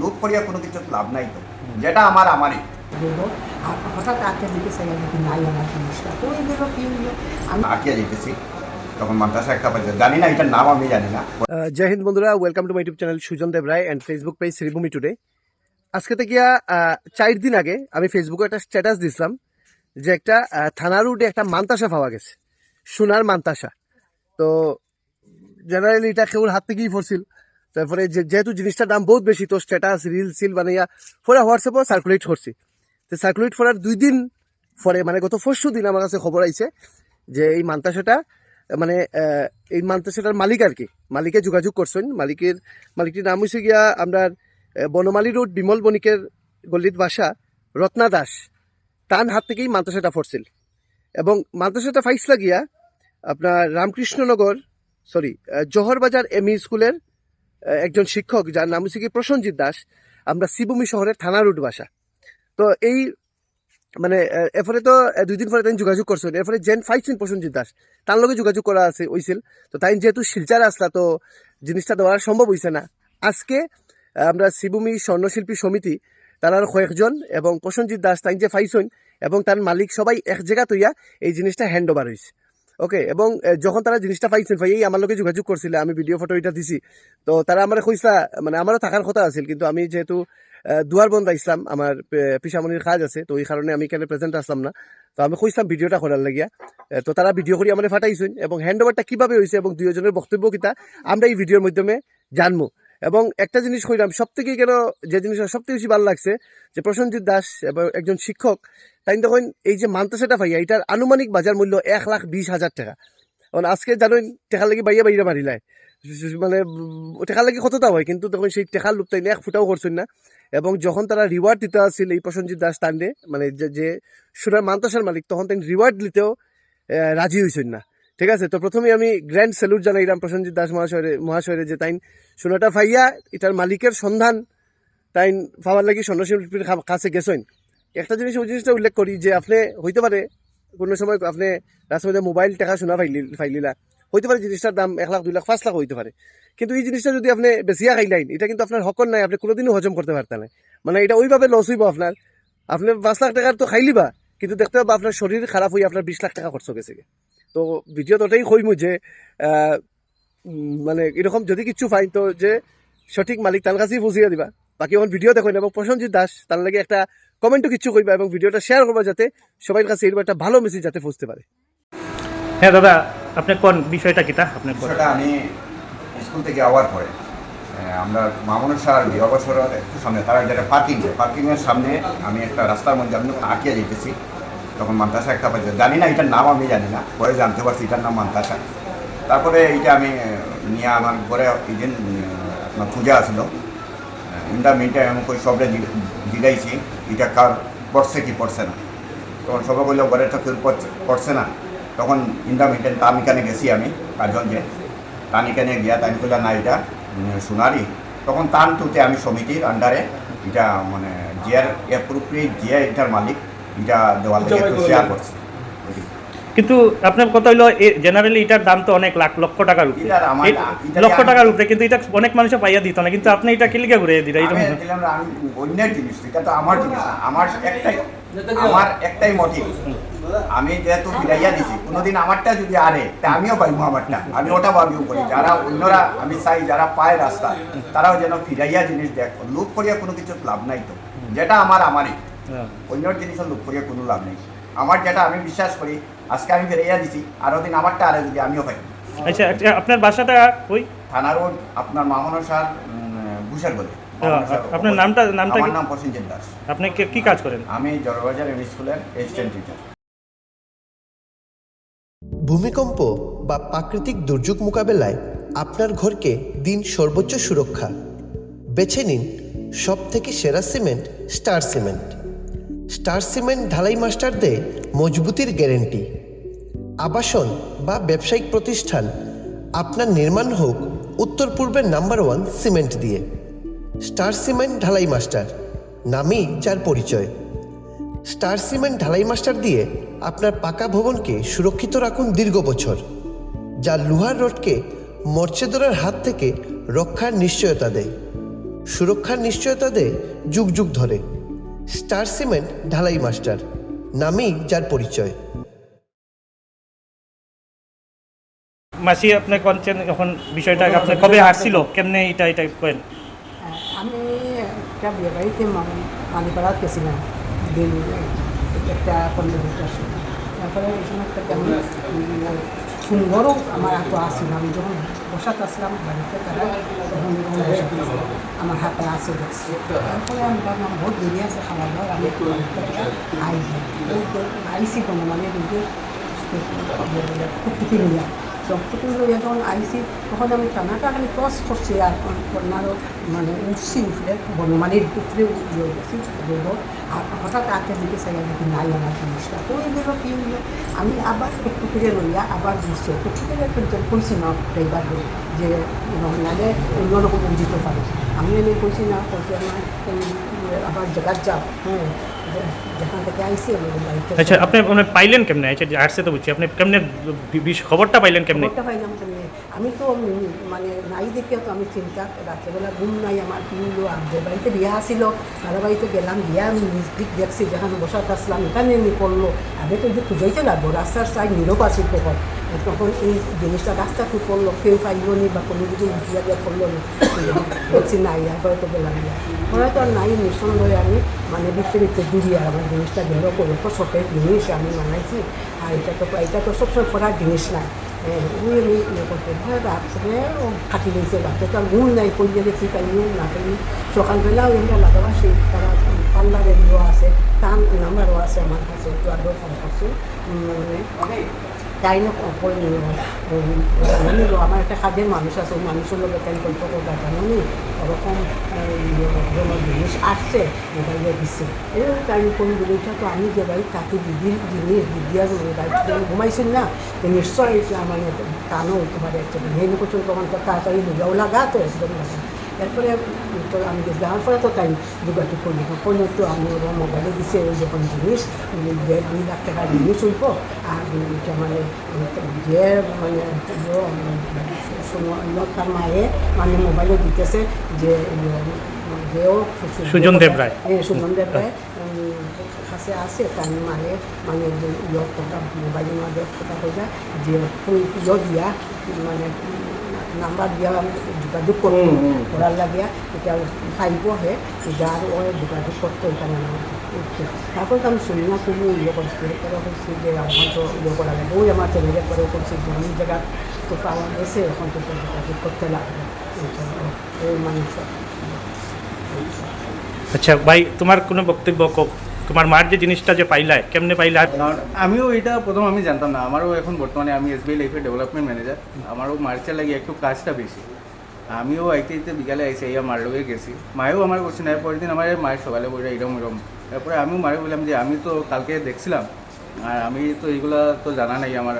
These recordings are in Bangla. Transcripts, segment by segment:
লুট করিয়া কোনো কিছু লাভ নাই তো। যেটা আমার আমারই। হঠাৎ নাই আমার জিনিসটা তো এই কি হইল আমি আঁকিয়া যেতেছি তখন মাদ্রাসা একটা পাইছে জানি না এটার নাম আমি জানি না। জয় হিন্দ বন্ধুরা welcome to my YouTube channel Sujan Deb Roy and Facebook page Sribhumi today আজকে থেকে চার দিন আগে আমি ফেসবুকে একটা স্ট্যাটাস দিছিলাম যে একটা থানার রুটে একটা মান্তাসা পাওয়া গেছে। সোনার মান্তাসা। তো জেনারেলি এটা কেউর হাত থেকেই পড়ছিল। তারপরে যেহেতু জিনিসটার দাম বহুত বেশি, তো স্ট্যাটাস রিল সিল বানাইয়া পরে হোয়াটসঅ্যাপও সার্কুলেট করছি। তো সার্কুলেট করার দুই দিন পরে মানে গত পরশু দিন আমার কাছে খবর আইছে যে এই মান্তাসাটা মানে এই মান্তাসাটার মালিক আর কি, মালিকে যোগাযোগ করছেন। মালিকের, মালিকটির নাম হয়েছে গিয়া আপনার বনমালী রোড, বিমল বণিকের গল্লিত বাসা, রত্না দাস। তার হাত থেকেই মান্তাসাটা পড়ছিল। এবং মাদ্রাসাটা ফাইসলা গিয়া আপনার Ramkrishnanagar sorry Jaharbazar M E স্কুলের একজন শিক্ষক যার নাম হচ্ছে কি প্রসঞ্জিৎ দাস। আমরা শিবভূমি শহরের থানা রুট বাসা। তো এই মানে এরপরে তো দুই দিন পরে তাই যোগাযোগ করছেন। এরপরে জেন ফাইছেন প্রসঞ্জিৎ দাস। তার লগে যোগাযোগ করা আছে, হইছিল। তো তাই যেহেতু শিলচার আসলা, তো জিনিসটা দেওয়া সম্ভব হইছে না। আজকে আমরা শিবভূমি স্বর্ণশিল্পী সমিতি, তার কয়েকজন এবং প্রসঞ্জিৎ দাস তাই যে ফাইছেন এবং তার মালিক সবাই এক জায়গা তৈয়া এই জিনিসটা হ্যান্ড ওভার হয়েছে ওকে এবং যখন তারা জিনিসটা পাইছেন পাইয়েই আমার লগে যোগাযোগ করছিল, আমি ভিডিও ফটো এটা দিছি। তো তারা আমার কইসা মানে আমারও থাকার কথা আছিল, কিন্তু আমি যেহেতু দুয়ার বন্ধ ইসলাম আমার পিসামনির কাজ আছে, তো এই কারণে আমি এখানে প্রেজেন্ট আসলাম না। তো আমি কইসলাম ভিডিওটা করার লাগিয়া। তো তারা ভিডিও করে আমার ফাটাইছেন, এবং হ্যান্ড ওভারটা কীভাবে হয়েছে এবং দুইজনের বক্তব্য কিতা, আমরা এই ভিডিওর মাধ্যমে জানব এবং একটা জিনিস কইলাম সব থেকে কেন, যে জিনিসটা সব থেকে বেশি ভালো লাগছে, যে প্রসঞ্জিৎ দাস এবং একজন শিক্ষক তাই তখন এই যে মান্তাসাটা ভাইয়া এটার আনুমানিক বাজার মূল্য এক লাখ বিশ হাজার টাকা। কারণ আজকে জানেন টেকা লাগি বাইয়া বাইরে মারিলায়। মানে উম, টেকা লাগি কতটা হয়? কিন্তু তখন সেই টেকার লুপ তাই এক ফুটাও করছেন না। এবং যখন তারা রিওয়ার্ড দিতে আসছিল এই প্রসঞ্জিৎ দাস তান্ডে মানে যে সুরার মান্তাসার মালিক তখন তাই রিওয়ার্ড দিতেও রাজি হয়েছেন না। ঠিক আছে? তো প্রথমে আমি গ্র্যান্ড স্যালুট জানাইলাম প্রসঞ্জিৎ দাস মহাশয়ের মহাশয়ের যে তাইন সোনাটা ফাইয়া এটার মালিকের সন্ধান তাইন পাওয়ার লাগি স্বর্ণশিল্পীর কাছে গেছেন। একটা জিনিস, ওই জিনিসটা উল্লেখ করি যে আপনি, হইতে পারে, কোনো সময় আপনি রাস্তার মোবাইল টাকা শোনা ফাইলি ফাইলিলা। হইতে পারে জিনিসটার দাম এক লাখ, দুই লাখ, পাঁচ লাখ হইতে পারে। কিন্তু এই জিনিসটা যদি আপনি বেশিয়া খাইলাইন এটা কিন্তু আপনার হকর নাই, আপনি কোনোদিনও হজম করতে পারতেন মানে এটা ওইভাবে লস হইব আপনার। আপনি পাঁচ লাখ টাকার তো খাইলিবা কিন্তু দেখতে পাবো আপনার শরীর খারাপ হয়ে আপনার বিশ লাখ টাকা খরচ গেছে। তো ভিডিও ওটাই কইমু যে মানে এরকম যদি কিছু পাই, তো যে সঠিক মালিক তার কাছেই বুঝিয়ে দিবা। বাকি এখন ভিডিও দেখুন এবং প্রসঞ্জিৎ দাস তার লাগে একটা কমেন্টও কিছু কইবা এবং ভিডিওটা শেয়ার করবা যাতে সবাই কাছে এরকম একটা ভালো মেসেজ যাতে পৌঁছতে পারে। হ্যাঁ দাদা আপনি কোন বিষয়টা কিতা আপনি কোন? সেটা আমি স্কুল থেকে আওয়ার পরে আমরা মামুনুর সার বিভাগসরের একটু সামনে তারা যেটা পার্কিং পার্কিংয়ের সামনে আমি একটা রাস্তার মধ্যে আমি যখন আঁকিয়া যেতেছি তখন মান্তাসা একটা পাইছে জানি না এটার নাম আমি জানি না পরে জানতে পারছি এটার নাম মান্তাসা তারপরে এইটা আমি নিয়ে আমার ঘরে এদিন আপনার পূজা আসলো মিনটা আমি কই সবরে দি- দিলাইছি এটা কার পড়ছে কি পড়ছে না। তখন সবাই বলল ঘরে তো কেউ পড়ছে- না। তখন ইন্ডা মিনটেন তামিকানে গেছি আমি কাজলকে তানিকানে গিয়া? তাই কইলা না এটা সোনারি তখন তান তুতে আমি সমিতির আন্ডারে এটা মানে জিয়ার অ্যাপ্রোপ্রিয়েট জিয়া এটার মালিক এটা দেওয়াল থেকে শেয়ার করছে। কিন্তু আপনার কথা হইল জেনারেলি এটার দাম তো অনেক লাখ লক্ষ টাকার উপরে। লক্ষ টাকার উপরে কিন্তু এটা অনেক মানুষে পাইয়া দিত না কিন্তু আপনি এটা কিলিকে ঘুরে দিলে এটা অন্যের জিনিস এটা তো আমার জিনিস আমার একটাই আমার একটাই মোটিভ আমি যেহেতু ফিরাইয়া দিছি কোনোদিন আমারটা যদি আরে তা আমিও পাইবো আমারটা আমি ওটা ভাবিও করি যারা অন্যরা আমি চাই যারা পায় রাস্তা তারাও যেন ফিরাইয়া জিনিস দেখ লুপ করিয়া কোনো কিছু লাভ নাই তো। যেটা আমার আমারই। হ্যাঁ। অন্যর জিনিসের লুপ করিয়া কোনো লাভ নেই। আমার যেটা আমি বিশ্বাস করি আজকে আমি ফিরাইয়া দিছি আরও দিন আমারটা আরে যদি আমিও পাই। আচ্ছা আচ্ছা, আপনার বাসাটা ওই থানা রোড আপনার মামনা সার ঘুষার বলে আপনার নামটা নামটা আমার কি? নাম প্রসেনজিৎ দাস আপনি কি- কি কাজ করেন? আমি জড়বাজার এম স্কুলের অ্যাসিস্ট্যান্ট টিচার ভূমিকম্প বা প্রাকৃতিক দুর্যোগ মোকাবেলায় আপনার ঘরকে দিন সর্বোচ্চ সুরক্ষা। বেছে নিন সব থেকে সেরা cement Star cement. Star cement ঢালাই মাস্টার দেয় মজবুতির গ্যারেন্টি। আবাসন বা ব্যবসায়িক প্রতিষ্ঠান আপনার নির্মাণ হোক উত্তর পূর্বের নাম্বার ওয়ান সিমেন্ট দিয়ে। স্টার সিমেন্ট ঢালাই মাস্টার, নামই যার পরিচয়। স্টার সিমেন্ট ঢালাই মাস্টার দিয়ে আপনার পাকা ভবনকে সুরক্ষিত রাখুন দীর্ঘ বছর, যা লোহার রডকে মর্চেদরের হাত থেকে রক্ষার নিশ্চয়তা দেয়। সুরক্ষার নিশ্চয়তা দেয় যুগ যুগ ধরে। স্টার সিমেন্ট ঢালাই মাস্টার নামেই যার পরিচয়। মাসি আপনি কোনছেন এখন বিষয়টা আপনি কবে হারছিল কেমনে এটা এটা করেন? আমি একটা বিয়ে বাড়িতে মানিপাড়াত গেছিলাম দিন একটা সময় তারপরে ওই একটা সুন্দরও আমার এত আসছিল আমি যখন বসাতে আসলাম বাড়িতে তারা তখন আমার হাতে আসে দেখছে। তারপরে আমি ভাবলাম, বহুত দেরি আছে, খাবার দাবার, আমি আইসি কোনো মানে প্রকৃতি নিয়ে লইয়া যখন আইসি, তখন আমি টানাটা খালি টস করছি আর কন্যারও মানে উঠছি উঠলে বনমানির ভিতরে উঠে বলব আর হঠাৎ আঁকের দিকে চাইয়া দেখি নাই আমার জিনিসটা। এই গেল কি হইল আমি আবার একটু করে লইয়া আবার ঘুরছি একটু করে কিন্তু কইছি না ড্রাইভার যে নাহলে অন্যরকম বুঝিতে পারে। আমি এনে কইছি না, কইছি আমার আবার জায়গার যাও হ্যাঁ যেখান থেকে আইসি আমি আচ্ছা আপনি মানে পাইলেন কেমনে? আচ্ছা আসছে তো বুঝছি। আপনি কেমনে খবরটা পাইলেন কেমনে? খবরটা পাইলাম কেমনে? আমি তো মানে নাই দেখে তো আমি চিন্তা রাত্রেবেলা ঘুম নাই আমার কি হলো? আমাদের বাড়িতে বিয়া আসিল তারা বাড়িতে গেলাম বিয়া আমি মিউজিক দেখছি যেখানে বসাতে আসলাম এখানে করল আগে তো যে খুঁজাইতে লাগবো রাস্তার সাইড নীরব আছে তখন। তখন এই জিনিসটা রাস্তা খুব করল? কেউ পাইলো নি বা কোনো কিছু উঠিয়া দিয়া করল না? বলছি, নাই তারপরে তো বিয়া পরে তো আর নাই হয়ে আমি মানে বিচ্ছে বিচ্ছে আর আমার জিনিসটা গেল করে তো শখের জিনিস আমি বানাইছি। আর এটা তো এটা তো সবসময় করার জিনিস না। আমি ইয়ে করতে রাত্রে ও কাটি দিয়েছে তো আর নাই পড়িয়ে দেখি পাইনি, না পাইনি। সকালবেলা ওই লাগাবা সেই তারা আছে, তার নাম্বারও আছে আমার কাছে মানে তাই না করে নিল নিল আমার একটা কাজের মানুষ আছে, ওই মানুষের লোক তাই গল্প করবার জানো ওরকম জিনিস আসছে, মোবাইলে দিচ্ছে। এরকম তাই কোন জিনিসটা তো আমি যে বাড়ি তাকে দিদির জিনিস দিদিয়ার বাড়িতে ঘুমাইছিল না, তো নিশ্চয়ই মানে টানও হইতে পারে, একটা ভেঙে প্রচুর তখন তাড়াতাড়ি লুজাও লাগা তো একদম এরপরে তো আমি যাওয়ার পরে তো তাই যোগাযোগ করি তখন একটু আমি ওরা মোবাইলে দিছে ওই যখন জিনিস দেড় দুই লাখ টাকার জিনিস হইব আর মানে যে মানে তার মায়ে মানে মোবাইলে দিতেছে যে যেও সুজন দেব রায়। হ্যাঁ সুজন দেব রায় কাছে আছে তার মায়ে মানে যে ইয়র কথা মোবাইলের মাঝে কথা কইয়া যে ইয় দিয়া মানে নাম্বার দিয়া আমি যোগাযোগ করব করার লাগিয়া এটা পাইব হে যার ও যোগাযোগ করতো এখানে আমার উঠতে। তারপর তো আমি শুনি না তুমি ইয়ে করছি এরপরে বলছি যে আমার তো ইয়ে করা লাগবে ওই আমার চ্যানেলের পরে করছি যে অনেক জায়গা তো পাওয়া গেছে এখন তো তো যোগাযোগ করতে লাগবে এইটা, ওই মানুষ আচ্ছা ভাই তোমার কোনো বক্তব্য কোক তোমার মার যে জিনিসটা যে পাইলায় কেমনে পাইলা? আমিও এটা প্রথম আমি জানতাম না। আমারও এখন বর্তমানে আমি এসবিআই লাইফের ডেভেলপমেন্ট ম্যানেজার আমারও মার্চের লাগে একটু কাজটা বেশি। আমিও আইতে আইতে বিকালে আইসি আইয়া মার লগে গেছি। মায়েও আমার করছি না পরের দিন আমার মায়ের সকালে বলে এরম এরম। তারপরে আমিও মারে বললাম যে, আমি তো কালকে দেখছিলাম, আর আমি তো এইগুলা তো জানা নাই আমার।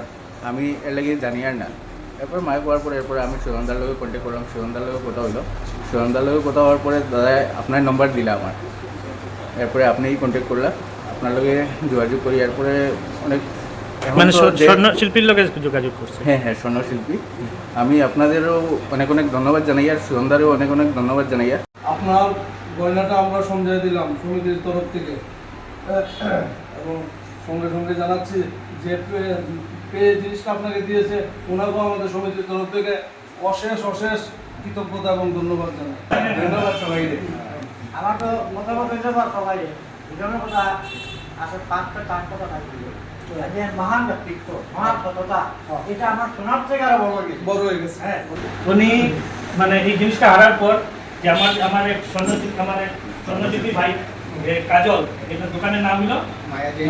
আমি এর লাগে জানি আর না। এরপর মায়ে পাওয়ার পরে, এরপরে আমি সুগন্ধার লগে কন্ট্যাক্ট করলাম। সুগন্ধার লগে কথা হইল। সুগন্ধার লগে কথা হওয়ার পরে দাদা আপনার নম্বর দিলা আমার। এরপরে আপনিই কন্ট্যাক্ট করলাম আপনার লগে যোগাযোগ করি এরপরে অনেক মানে তো স্ব- স্বর্ণ শিল্পীর লোকে যোগাযোগ করছে? হ্যাঁ হ্যাঁ স্বর্ণশিল্পী আমি আপনাদেরও অনেক অনেক ধন্যবাদ জানাই আর সুগন্ধারও অনেক অনেক ধন্যবাদ জানাই আর। আপনার গয়নাটা আমরা সমঝাই দিলাম সমিতির তরফ থেকে। এবং সঙ্গে সঙ্গে জানাচ্ছি যে পে- পেয়ে জিনিসটা আপনাকে দিয়েছে ওনাকেও আমাদের সমিতির তরফ থেকে অশেষ অশেষ কৃতজ্ঞতা এবং ধন্যবাদ জানাই। ধন্যবাদ সবাইকে। আমার তো মতামত হয়েছে বা সবাই দুজনের কথা আসলে পাঁচটা তার কথা থাকবে। যে মহান ব্যক্তিত্ব মহান সততা এটা আমার শোনার থেকে আরও বড় হয়ে গেছে। বড় হয়ে গেছে। হ্যাঁ উনি মানে এই জিনিসটা হারার পর যে আমার আমার এক স্বর্ণশিল্পী আমার এক স্বর্ণশিল্পী ভাই কাজল এটা দোকানের নাম হলো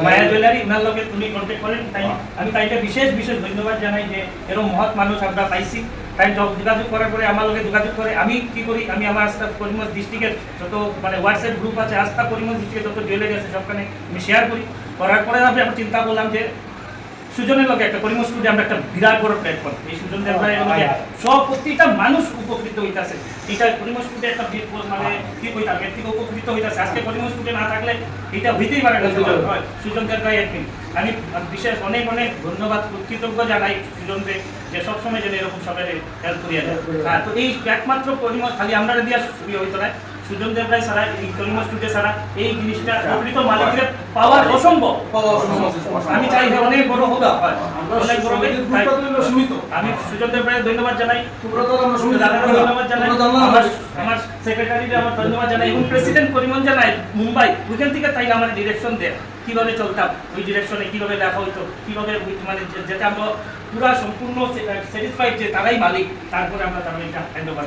মায়া জুয়েলারি ওনার লোকে তুমি কন্ট্যাক্ট করেন তাই আমি তাইকে বিশেষ বিশেষ ধন্যবাদ জানাই যে এরকম মহৎ মানুষ আমরা পাইছি। তাই যোগ- যোগাযোগ করার পরে আমার লোকে যোগাযোগ করে আমি কি করি আমি আমার আস্থা করিমগঞ্জ ডিস্ট্রিক্টের যত মানে হোয়াটসঅ্যাপ গ্রুপ আছে আস্থা করিমগঞ্জ ডিস্ট্রিক্টের যত জুয়েলারি আছে সবখানে আমি শেয়ার করি। করার পরে আমি চিন্তা করলাম যে সুজনের লগে একটা পরিমল স্টুডিও আমরা একটা বিরাট বড় প্ল্যাটফর্ম এই সুজন সব প্রত্যেকটা মানুষ উপকৃত হইতাছে। এটা পরিমল স্টুডিও একটা মানে কি কইতাম থেকে উপকৃত হইতাছে। আজকে পরিমল স্টুডিও না থাকলে এটা হইতেই পারে না সুজন। সুজন দেব ভাই একদিন। আমি বিশেষ অনেক অনেক ধন্যবাদ কৃতজ্ঞ জানাই সুজনকে যে সবসময় যেন এরকম সবাই হেল্প করিয়া দেয়। হ্যাঁ, তো এই একমাত্র পরিমল খালি আমরা দিয়া সুবিধা হইতো না। সুজন দেব রায় ছাড়া এই স্টুডিও জিনিসটা প্রকৃত মালিকদের পাওয়ার অসম্ভব। পাওয়া অসম্ভব। আমি চাই যে অনেক বড় হয় আমরা অনেক বড় সীমিত। আমি সুজন দেব রায় ধন্যবাদ জানাই। ধন্যবাদ জানাই। আমার। আমার ধন্যবাদ জানাই এবং প্রেসিডেন্ট জানাই মুম্বাই ওইখান থেকে তাই আমার ডিরেকশন দেয় কীভাবে চলতাম? ওই ডিরেকশনে কীভাবে লেখা হইতো? কীভাবে মানে যেটা আমরা পুরা সম্পূর্ণ স্যাটিসফাইড যে তারাই মালিক তারপরে আমরা তারা এটা হ্যান্ড ওভার